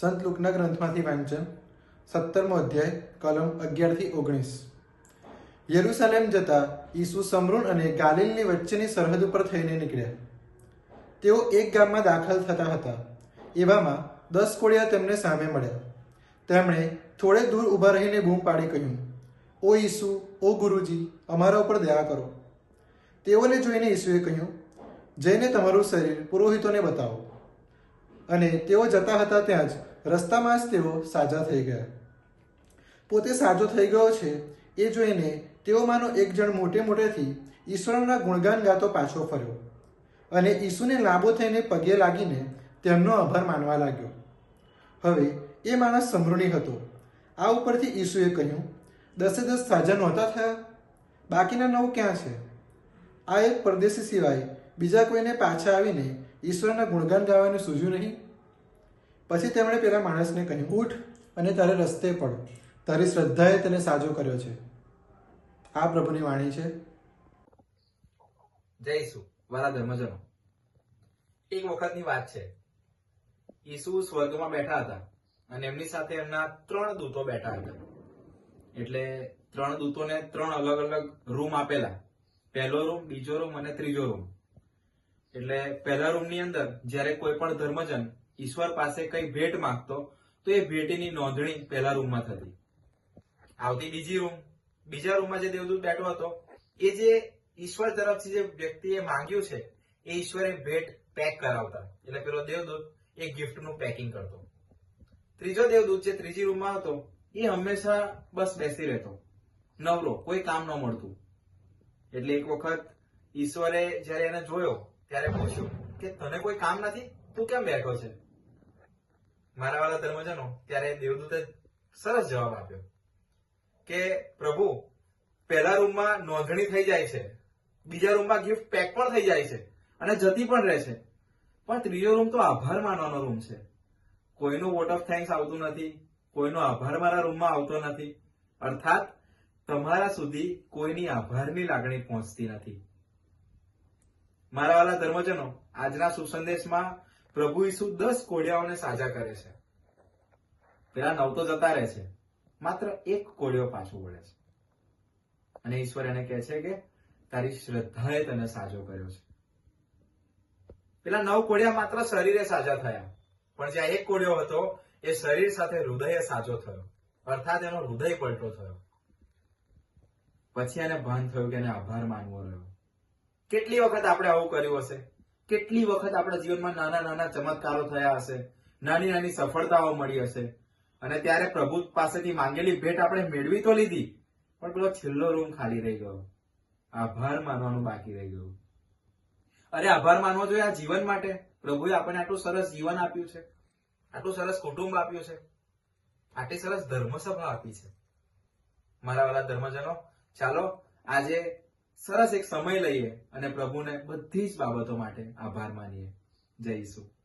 સંત લુકના ગ્રંથમાંથી વાંચન, સત્તરમો અધ્યાય, કલમ અગિયારથી ઓગણીસ. યરુસાલેમ જતા ઈસુ સમૃણ અને ગાલિલની વચ્ચેની સરહદ ઉપર થઈને નીકળ્યા. તેઓ એક ગામમાં દાખલ થતા હતા. એવામાં દસ કોળિયા તેમને સામે મળ્યા. તેમણે થોડે દૂર ઊભા રહીને બૂમ પાડી કહ્યું, ઓ ઈસુ, ઓ ગુરુજી, અમારા ઉપર દયા કરો. તેઓને જોઈને ઈસુએ કહ્યું, જઈને તમારું શરીર પુરોહિતોને બતાવો. અને તેઓ જતા હતા ત્યાં જ રસ્તામાં જ તેઓ સાજા થઈ ગયા. પોતે સાજો થઈ ગયો છે એ જોઈને તેઓમાંનો એક જણ મોટે મોટેથી ઈશ્વરના ગુણગાન ગાતો પાછો ફર્યો અને ઈસુને લાંબો થઈને પગે લાગીને તેમનો આભાર માનવા લાગ્યો. હવે એ માણસ સમૃણી હતો. આ ઉપરથી ઈસુએ કહ્યું, દસે દસ સાજા નહોતા થયા? બાકીના નવ ક્યાં છે? આ એક પરદેશી સિવાય બીજા કોઈને પાછા આવીને ઈશ્વરના ગુણગાન ગાવાનું સૂઝ્યું નહીં. પછી તેમણે પેલા માણસને કહ્યું, ઉઠ અને તારે રસ્તે પડ. તારી શ્રદ્ધાએ તને સાજો કર્યો છે. આ પ્રભુની વાણી છે. જય ઈસુ વાલા ધર્મજનો. એક વખતની વાત છે. ઈસુ સ્વર્ગમાં બેઠા હતા અને એમની સાથે એમના ત્રણ દૂતો બેઠા હતા. એટલે ત્રણ દૂતોને ત્રણ અલગ અલગ રૂમ આપેલા. પહેલો રૂમ, બીજો રૂમ અને ત્રીજો રૂમ. એટલે પહેલા રૂમની અંદર જ્યારે કોઈ પણ ધર્મજન ઈશ્વર પાસે કઈ ભેટ માંગતો, તો એ ભેટની નોંધણી પહેલા રૂમમાં થતી. આવતી બીજી રૂમ બીજા રૂમમાં જે દેવદૂત બેઠો હતો, એ જે ઈશ્વર તરફથી જે વ્યક્તિએ માંગ્યું છે, એ ઈશ્વરે ભેટ પેક કરાવતા. એટલે પેલો દેવદૂત એ ગિફ્ટનું પેકિંગ કરતો. ત્રીજો દેવદૂત જે ત્રીજી રૂમમાં હતો, એ હંમેશા બસ બેસી રહેતો. નવરો, કોઈ કામ ન મળતું. એટલે એક વખત ઈશ્વરે જ્યારે એને જોયો ત્યારે પૂછ્યું કે તને કોઈ કામ નથી? તું કેમ બેઠો છે? મારા વાળા ધર્મજનો, ત્યારે દેવદૂતે સરસ જવાબ આપ્યો કે, પ્રભુ, પહેલા રૂમમાં નોંધણી થઈ જાય છે. બીજા રૂમમાં ગિફ્ટ પેક પણ થઈ જાય છે અને જતી પણ રહે છે. પણ ત્રીજો રૂમ તો આભાર માનવાનો રૂમ છે. કોઈનું વોટ ઓફ થેન્ક્સ આવતું નથી. કોઈનો આભાર મારા રૂમમાં આવતો નથી. અર્થાત, તમારા સુધી કોઈની આભારની લાગણી પહોંચતી નથી. મારા વાલા ધર્મજનો, આજના સુસંદેશમાં પ્રભુ ઈસુ દસ કોડિયાઓને સાજા કરે છે. પેલા નવ તો જતા રહે છે. માત્ર એક કોડિયો પાછો વળે છે. અને ઈશ્વર એને કહે છે કે, તારી શ્રદ્ધાએ તને સાજો કર્યો છે. પેલા નવ કોડિયા માત્ર શરીરે સાજા થયા. પણ જ્યાં એક કોડિયો હતો, એ શરીર સાથે હૃદય સાજો થયો. અર્થાત એનો હૃદય પલટો થયો. પછી એને ભાન થયું કે એને આભાર માનવો રહ્યો. કેટલી વખત આપણે આવું કર્યું હશે? કેટલી વખત આપણા જીવનમાં નાના નાના ચમત્કારો થયા હશે? નાની નાની સફળતાઓ મળી હશે? અને ત્યારે પ્રભુ પાસેથી માંગેલી ભેટ આપણે મેળવી તો લીધી, પણ પેલો છેલ્લો રૂમ ખાલી રહી ગયો. આભાર માનવાનું બાકી રહી ગયું. અરે આભાર માનવો જોઈએ આ જીવન માટે. પ્રભુએ આપણને આટલું સરસ જીવન આપ્યું છે. આટલું સરસ કુટુંબ આપ્યું છે. આટલી સરસ ધર્મસભા આપી છે. મારા વાલા ધર્મજનો, ચાલો આજે સરસ એક સમય લઈએ અને પ્રભુને બધી જ બાબતો માટે આભાર માનીએ. જય ઈસુ.